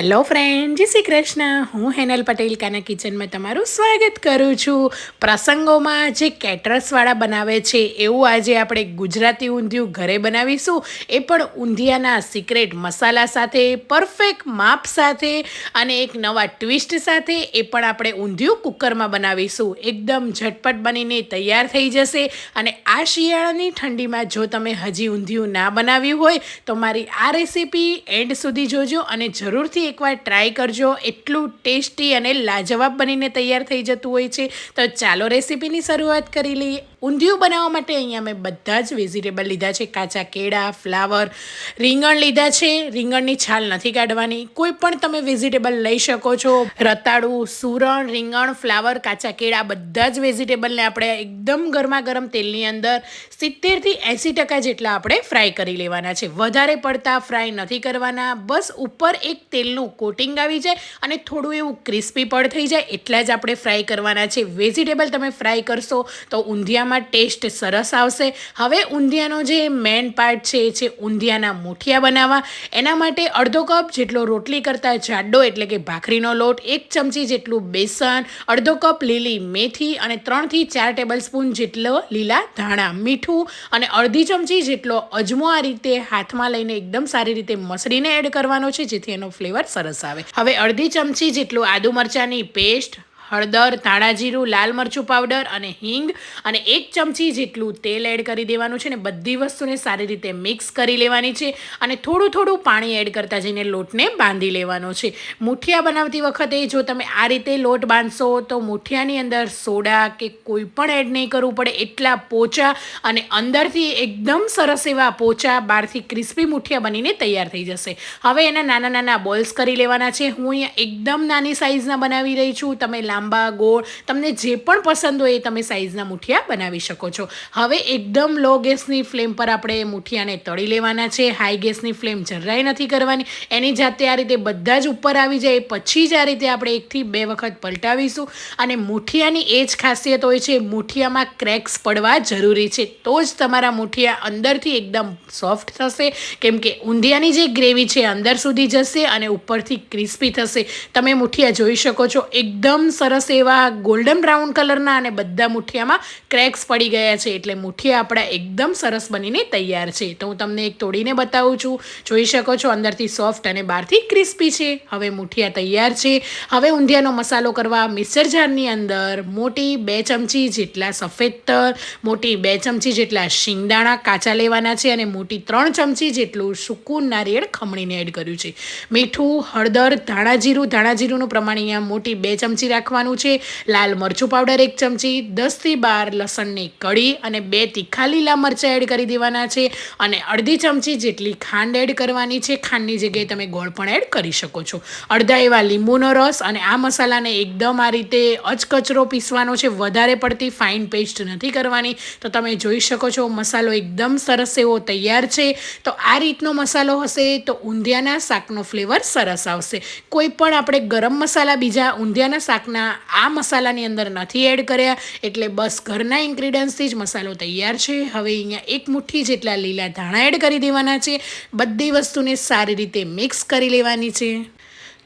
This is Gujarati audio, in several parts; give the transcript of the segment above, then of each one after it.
હેલો ફ્રેન્ડ, જય શ્રી કૃષ્ણ. હું હેનલ પટેલ કાના કિચનમાં તમારું સ્વાગત કરું છું. પ્રસંગોમાં જે કેટરસવાળા બનાવે છે, એવું આજે આપણે ગુજરાતી ઊંધિયું ઘરે બનાવીશું. એ પણ ઊંધિયાના સિક્રેટ મસાલા સાથે પરફેક્ટ માપ સાથે અને એક નવા ટ્વિસ્ટ સાથે એ પણ આપણે ઊંધિયું કુકરમાં બનાવીશું. એકદમ ઝટપટ બનીને તૈયાર થઈ જશે અને આ શિયાળાની ઠંડીમાં જો તમે હજી ઊંધિયું ના બનાવ્યું હોય, તો મારી આ રેસીપી એન્ડ સુધી જોજો અને જરૂરથી એકવાર ટ્રાય કરજો. એટલું ટેસ્ટી અને લાજવાબ બનીને તૈયાર થઈ જતું હોય છે. તો ચાલો રેસીપીની શરૂઆત કરી લઈએ. ઊંધિયું બનાવવા માટે અહીંયા મેં બધા જ વેજીટેબલ લીધા છે. કાચા કેળા, ફ્લાવર, રીંગણ લીધા છે. રીંગણની છાલ નથી કાઢવાની. કોઈ પણ તમે વેજીટેબલ લઈ શકો છો. રતાળું, સુરણ, રીંગણ, ફ્લાવર, કાચા કેળા, બધા જ વેજીટેબલને આપણે એકદમ ગરમા ગરમ તેલની અંદર સિત્તેરથી એંસી ટકા જેટલા આપણે ફ્રાય કરી લેવાના છે. વધારે પડતા ફ્રાય નથી કરવાના. બસ ઉપર એક તેલનું કોટિંગ આવી જાય અને થોડું એવું ક્રિસ્પી પણ થઈ જાય. એટલા જ આપણે ફ્રાય કરવાના છે. વેજીટેબલ તમે ફ્રાય કરશો તો ઊંધિયામાં ટેસ્ટ સરસ આવશે. હવે ઊંધિયાનો જે મેન પાર્ટ છે, એ છે ઊંધિયાના મુઠિયા બનાવવા. એના માટે અડધો કપ જેટલો રોટલી કરતાં જાડો, એટલે કે ભાખરીનો લોટ, એક ચમચી જેટલું બેસન, અડધો કપ લીલી મેથી અને ત્રણથી ચાર ટેબલ સ્પૂન જેટલો લીલા ધાણા મીઠું અને અડધી ચમચી જેટલો અજમો આ રીતે હાથમાં લઈને એકદમ સારી રીતે મસળીને એડ કરવાનો છે, જેથી એનો ફ્લેવર સરસ આવે. હવે અડધી ચમચી જેટલું આદુ મરચાંની પેસ્ટ હળદર ધાણા જીરું લાલ મરચું પાવડર અને હિંગ અને એક ચમચી જેટલું તેલ એડ કરી દેવાનું છે ને બધી વસ્તુને સારી રીતે મિક્સ કરી લેવાની છે અને થોડું થોડું પાણી એડ કરતા જઈને લોટને બાંધી લેવાનો છે. મુઠિયા બનાવતી વખતે જો તમે આ રીતે લોટ બાંધશો તો મુઠિયાની અંદર સોડા કે કોઈ પણ એડ નહીં કરવું પડે. એટલા પોચા અને અંદરથી એકદમ સરસ એવા પોચા બહારથી ક્રિસ્પી મુઠિયા બનીને તૈયાર થઈ જશે. હવે એના નાના નાના બોલ્સ કરી લેવાના છે. હું અહીંયા એકદમ નાની સાઇઝના બનાવી રહી છું. તમે લાંબા ગોળ. તમને જે પણ પસંદ હોય એ તમે સાઇઝના મુઠિયા બનાવી શકો છો. હવે એકદમ લો ગેસની ફ્લેમ પર આપણે મુઠિયાને તળી લેવાના છે. હાઈ ગેસની ફ્લેમ જરાય નથી કરવાની. એની જાતે આ રીતે બધા જ ઉપર આવી જાય. પછી જ આ રીતે આપણે એકથી બે વખત પલટાવીશું. અને મુઠિયાની એ જ ખાસિયત હોય છે, મુઠિયામાં ક્રેક્સ પડવા જરૂરી છે. તો જ તમારા મુઠિયા અંદરથી એકદમ સોફ્ટ થશે. કેમ કે ઊંધિયાની જે ગ્રેવી છે અંદર સુધી જશે અને ઉપરથી ક્રિસ્પી થશે. તમે મુઠિયા જોઈ શકો છો. એકદમ સરસ સરસ એવા ગોલ્ડન બ્રાઉન કલરના અને બધા મુઠિયામાં ક્રેક્સ પડી ગયા છે. એટલે મુઠિયા આપણા એકદમ સરસ બનીને તૈયાર છે. તો હું તમને એક તોડીને બતાવું છું. જોઈ શકો છો અંદરથી સોફ્ટ અને બહારથી ક્રિસ્પી છે. હવે મુઠિયા તૈયાર છે. હવે ઊંધિયાનો મસાલો કરવા મિક્સર જારની અંદર મોટી બે ચમચી જેટલા સફેદ તલ, મોટી બે ચમચી જેટલા શિંગદાણા કાચા લેવાના છે અને મોટી ત્રણ ચમચી જેટલું સૂકું નારિયેળ ખમણીને એડ કર્યું છે. મીઠું, હળદર, ધાણા જીરું, ધાણા જીરુંનું પ્રમાણ અહીંયા મોટી બે ચમચી રાખવાનું નાખવાનું છે. લાલ મરચું પાવડર એક ચમચી, દસથી બાર લસણની કળી અને બે તીખા લીલા મરચાં એડ કરી દેવાના છે. અને અડધી ચમચી જેટલી ખાંડ એડ કરવાની છે. ખાંડની જગ્યાએ તમે ગોળ પણ એડ કરી શકો છો. અડધા એવા લીંબુનો રસ અને આ મસાલાને એકદમ આ રીતે અચકચરો પીસવાનો છે. વધારે પડતી ફાઇન પેસ્ટ નથી કરવાની. તો તમે જોઈ શકો છો, મસાલો એકદમ સરસ એવો તૈયાર છે. તો આ રીતનો મસાલો હશે તો ઊંધિયાના શાકનો ફ્લેવર સરસ આવશે. કોઈ પણ આપણે ગરમ મસાલા બીજા ઊંધિયાના શાકના આ મસાલાની અંદર નથી એડ કર્યા, એટલે બસ ઘરના ઇન્ગ્રીડિયન્ટ્સથી જ મસાલો તૈયાર છે. હવે અહીંયા એક મુઠ્ઠી જેટલા લીલા ધાણા એડ કરી દેવાના છે. બધી વસ્તુને સારી રીતે મિક્સ કરી લેવાની છે.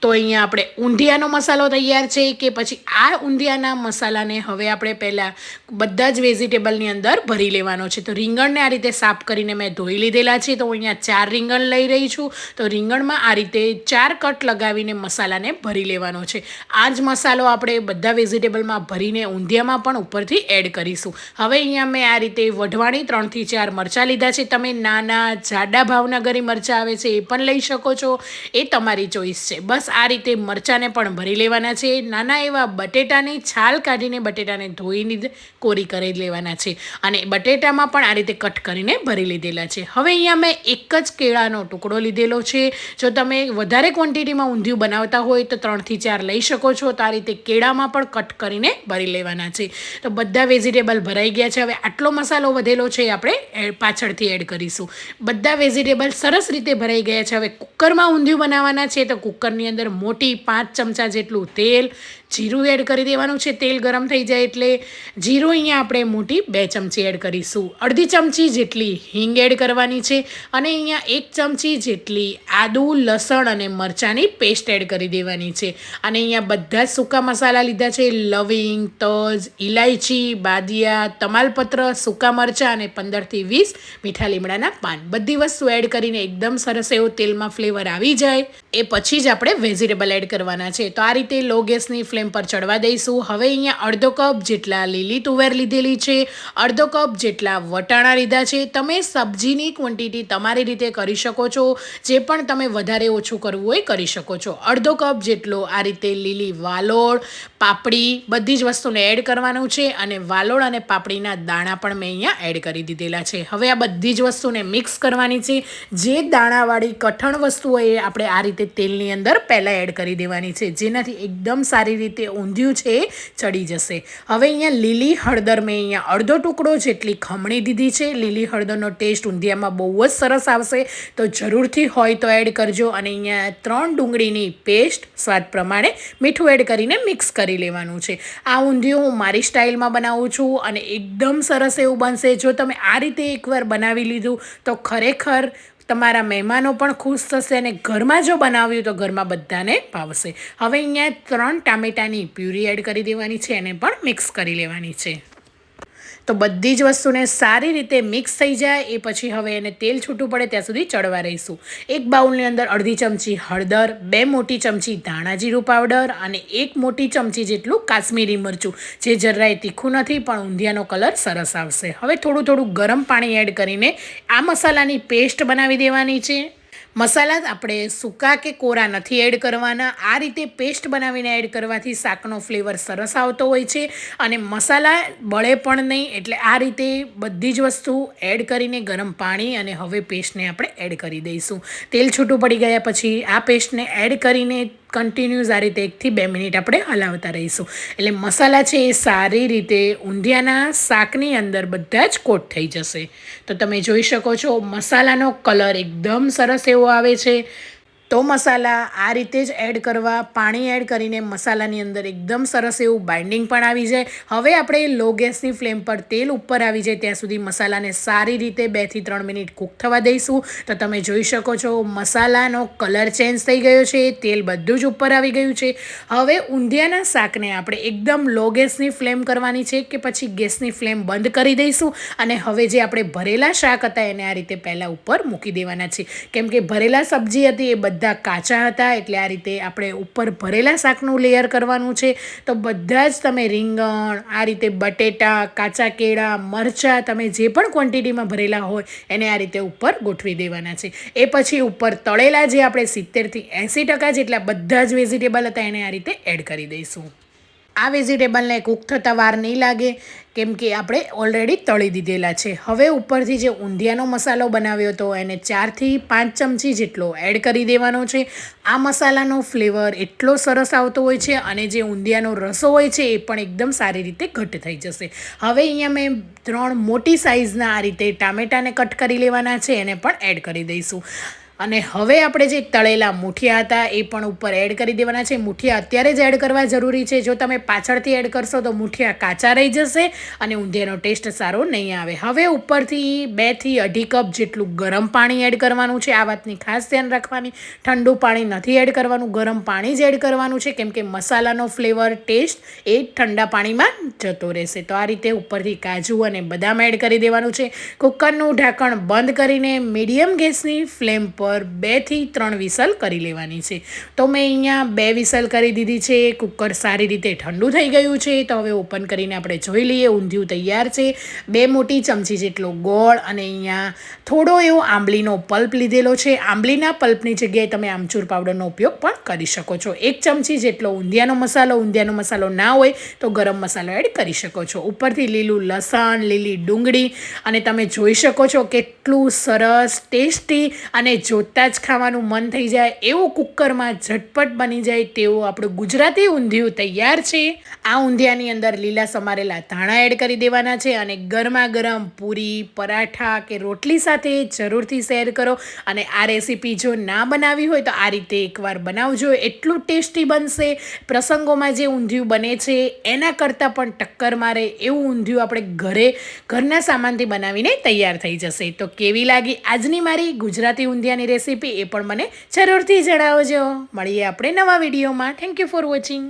તો અહીંયા આપણે ઊંધિયાનો મસાલો તૈયાર છે કે પછી આ ઊંધિયાના મસાલાને હવે આપણે પહેલાં બધા જ વેજીટેબલની અંદર ભરી લેવાનો છે. તો રીંગણને આ રીતે સાફ કરીને મેં ધોઈ લીધેલા છે. તો અહીંયા ચાર રીંગણ લઈ રહી છું. તો રીંગણમાં આ રીતે ચાર કટ લગાવીને મસાલાને ભરી લેવાનો છે. આ જ મસાલો આપણે બધા વેજીટેબલમાં ભરીને ઊંધિયામાં પણ ઉપરથી એડ કરીશું. હવે અહીંયા મેં આ રીતે વઢવાણી ત્રણથી ચાર મરચાં લીધા છે. તમે નાના જાડા ભાવનગરી મરચાં આવે છે એ પણ લઈ શકો છો. એ તમારી ચોઈસ છે. બસ આ રીતે મરચાંને પણ ભરી લેવાના છે. નાના એવા બટેટાની છાલ કાઢીને બટેટાને ધોઈને કોરી કરી લેવાના છે અને બટેટામાં પણ આ રીતે કટ કરીને ભરી લીધેલા છે. હવે અહીંયા મેં એક જ કેળાનો ટુકડો લીધેલો છે. જો તમે વધારે ક્વોન્ટિટીમાં ઊંધિયું બનાવતા હોય તો ત્રણથી ચાર લઈ શકો છો. તો આ રીતે કેળામાં પણ કટ કરીને ભરી લેવાના છે. તો બધા વેજીટેબલ ભરાઈ ગયા છે. હવે આટલો મસાલો વધેલો છે આપણે પાછળથી એડ કરીશું. બધા વેજીટેબલ સરસ રીતે ભરાઈ ગયા છે. હવે કુકરમાં ઊંધિયું બનાવવાના છે તો કુકરની અંદર અંદર મોટી પાંચ ચમચા જેટલું તેલ જીરું એડ કરી દેવાનું છે. તેલ ગરમ થઈ જાય એટલે જીરું અહીંયા આપણે મોટી બે ચમચી એડ કરીશું. અડધી ચમચી જેટલી હિંગ એડ કરવાની છે અને અહીંયા એક ચમચી જેટલી આદુ, લસણ અને મરચાંની પેસ્ટ એડ કરી દેવાની છે. અને અહીંયા બધા જ સૂકા મસાલા લીધા છે. લવિંગ, તજ ઇલાયચી બાદિયા, તમાલપત્ર, સૂકા મરચાં અને પંદરથી વીસ મીઠા લીમડાના પાન. બધી વસ્તુ એડ કરીને એકદમ સરસ એવો તેલમાં ફ્લેવર આવી જાય. એ પછી જ આપણે વેજીટેબલ એડ કરવાના છે. તો આ રીતે લો ગેસની ફ્લેમ પર ચડવા દઈશું. હવે અહીંયા અડધો કપ જેટલા લીલી તુવેર લીધેલી છે. અડધો કપ જેટલા વટાણા લીધા છે. તમે સબ્જીની ક્વોન્ટિટી તમારી રીતે કરી શકો છો. જે પણ તમે વધારે ઓછું કરવું હોય કરી શકો છો. અડધો કપ જેટલો આ રીતે લીલી વાલોળ, પાપડી બધી જ વસ્તુને એડ કરવાનું છે અને વાલોળ અને પાપડીના દાણા પણ મેં અહીંયા એડ કરી દીધેલા છે. હવે આ બધી જ વસ્તુને મિક્સ કરવાની છે. જે દાણાવાળી કઠણ વસ્તુ હોય એ આપણે આ રીતે તેલની અંદર પહેલાં એડ કરી દેવાની છે. જેનાથી એકદમ સારી રીતે ઊંધિયું છે એ ચડી જશે. હવે અહીંયા લીલી હળદર મેં અહીંયા અડધો ટુકડો જેટલી ખમણી દીધી છે. લીલી હળદરનો ટેસ્ટ ઊંધિયામાં બહુ જ સરસ આવશે. તો જરૂરથી હોય તો એડ કરજો અને અહીંયા ત્રણ ડુંગળીની પેસ્ટ સ્વાદ પ્રમાણે મીઠું એડ કરીને મિક્સ કરી લેવાનું છે. આ ઊંધિયું હું મારી સ્ટાઇલમાં બનાવું છું અને એકદમ સરસ એવું બનશે. જો તમે આ રીતે એકવાર બનાવી લીધું તો ખરેખર તમારા મહેમાનો પણ ખુશ થશે અને ઘરમાં જો બનાવ્યું તો ઘરમાં બધાને ભાવશે. હવે અહીંયા ત્રણ ટામેટાની પ્યુરી એડ કરી દેવાની છે, એને પણ મિક્સ કરી લેવાની છે. તો બધી જ વસ્તુને સારી રીતે મિક્સ થઈ જાય, એ પછી હવે એને તેલ છૂટું પડે, ત્યાં સુધી ચડવા રહીશું એક બાઉલની અંદર અડધી ચમચી હળદર, બે મોટી ચમચી ધાણા જીરું પાવડર અને એક મોટી ચમચી જેટલું કાશ્મીરી મરચું, જે જરાય તીખું નથી, પણ ઊંધિયાનો કલર સરસ આવશે. હવે થોડું થોડું ગરમ પાણી એડ કરીને આ મસાલાની પેસ્ટ બનાવી દેવાની છે. મસાલા આપણે સૂકા કે કોરા નથી એડ કરવાના. આ રીતે પેસ્ટ બનાવીને એડ કરવાથી શાકનો ફ્લેવર સરસ આવતો હોય છે અને મસાલા બળે પણ નહીં એટલે આ રીતે બધી જ વસ્તુ એડ કરીને ગરમ પાણી અને હવે પેસ્ટને આપણે એડ કરી દઈશું. તેલ છૂટું પડી ગયા પછી આ પેસ્ટને એડ કરીને કન્ટિન્યુઝ આ રીતે એકથી બે મિનિટ આપણે હલાવતા રહીશું. એટલે મસાલા છે એ સારી રીતે ઊંધિયાના શાકની અંદર બધા જ કોટ થઈ જશે. તો તમે જોઈ શકો છો મસાલાનો કલર એકદમ સરસ એવો આવે છે. તો મસાલા આ રીતે જ એડ કરવા, પાણી એડ કરીને મસાલાની અંદર એકદમ સરસ એવું બાઇન્ડિંગ પણ આવી જાય. હવે આપણે લો ગેસની ફ્લેમ પર તેલ ઉપર આવી જાય ત્યાં સુધી મસાલાને સારી રીતે બેથી ત્રણ મિનિટ કૂક થવા દઈશું. તો તમે જોઈ શકો છો મસાલાનો કલર ચેન્જ થઈ ગયો છે, તેલ બધું જ ઉપર આવી ગયું છે. હવે ઊંધિયાના શાકને આપણે એકદમ લો ગેસની ફ્લેમ કરવાની છે કે પછી ગેસની ફ્લેમ બંધ કરી દઈશું. અને હવે જે આપણે ભરેલા શાક હતા એને આ રીતે પહેલાં ઉપર મૂકી દેવાના છે. કેમ કે ભરેલા સબ્જી હતી એ બધા કાચા હતા, એટલે આ રીતે આપણે ઉપર ભરેલા શાકનું લેયર કરવાનું છે. તો બધા જ તમે રીંગણ, આ રીતે બટેટા, કાચા કેળા, મરચાં તમે જે પણ ક્વોન્ટિટીમાં ભરેલા હોય, એને આ રીતે ઉપર ગોઠવી દેવાના છે. એ પછી ઉપર તળેલા જે આપણે સિત્તેરથી એંસી ટકા જેટલા બધા જ વેજીટેબલ હતા, એને આ રીતે એડ કરી દઈશું. આ વેજીટેબલને કૂક થતાં વાર નહીં લાગે, કેમ કે આપણે ઓલરેડી તળી દીધેલા છે. હવે ઉપરથી જે ઊંધિયાનો મસાલો બનાવ્યો હતો, એને ચારથી પાંચ ચમચી જેટલો એડ કરી દેવાનો છે. આ મસાલાનો ફ્લેવર એટલો સરસ આવતો હોય છે અને જે ઊંધિયાનો રસો હોય છે, એ પણ એકદમ સારી રીતે ઘટ થઈ જશે. હવે અહીંયા મેં ત્રણ મોટી સાઇઝના આ રીતે ટામેટાને કટ કરી લેવાના છે, એને પણ એડ કરી દઈશું. અને હવે આપણે જે તળેલા મુઠિયા હતા એ પણ ઉપર એડ કરી દેવાના છે. મુઠિયા અત્યારે જ એડ કરવા જરૂરી છે. જો તમે પાછળથી એડ કરશો તો મુઠિયા કાચા રહી જશે અને ઊંધિયાનો ટેસ્ટ સારો નહીં આવે. હવે ઉપરથી બેથી અઢી કપ જેટલું ગરમ પાણી એડ કરવાનું છે. આ વાતની ખાસ ધ્યાન રાખવાની. ઠંડુ પાણી નથી એડ કરવાનું. ગરમ પાણી જ એડ કરવાનું છે. કેમ કે મસાલાનો ફ્લેવર ટેસ્ટ એ ઠંડા પાણીમાં જતો રહેશે. તો આ રીતે ઉપરથી કાજુ અને બદામ એડ કરી દેવાનું છે. કુકરનું ઢાંકણ બંધ કરીને મીડિયમ ગેસની ફ્લેમ પર પર બેથી ત્રણ વિસલ કરી લેવાની છે. તો મેં અહીંયા બે વિસલ કરી દીધી છે. કુકર સારી રીતે ઠંડુ થઈ ગયું છે. તો હવે ઓપન કરીને આપણે જોઈ લઈએ. ઊંધિયું તૈયાર છે. બે મોટી ચમચી જેટલો ગોળ અને અહીંયા થોડો એવો આંબલીનો પલ્પ લીધેલો છે. આંબલીના પલ્પની જગ્યાએ તમે આમચૂર પાવડરનો ઉપયોગ પણ કરી શકો છો. એક ચમચી જેટલો ઊંધિયાનો મસાલો ઊંધિયાનો મસાલો ના હોય તો ગરમ મસાલો એડ કરી શકો છો. ઉપરથી લીલું લસણ, લીલી ડુંગળી અને તમે જોઈ શકો છો કેટલું સરસ ટેસ્ટી અને જોતાં જ ખાવાનું મન થઈ જાય, એવું કુકરમાં ઝટપટ બની જાય તેવું આપણું ગુજરાતી ઊંધિયું તૈયાર છે. આ ઊંધિયાની અંદર લીલા સમારેલા ધાણા એડ કરી દેવાના છે અને ગરમા ગરમ પૂરી, પરાઠા કે રોટલી સાથે જરૂરથી શેર કરો. અને આ રેસીપી જો ના બનાવી હોય તો આ રીતે એકવાર બનાવજો, એટલું ટેસ્ટી બનશે. પ્રસંગોમાં જે ઊંધિયું બને છે, એના કરતાં પણ ટક્કર મારે એવું ઊંધિયું આપણે ઘરે, ઘરના સામાનથી બનાવીને તૈયાર થઈ જશે. તો કેવી લાગી આજની મારી ગુજરાતી ઊંધિયાની રેસીપી એ પણ મને જરૂરથી જણાવજો. મળીએ આપણે નવા વિડીયોમાં. Thank you for watching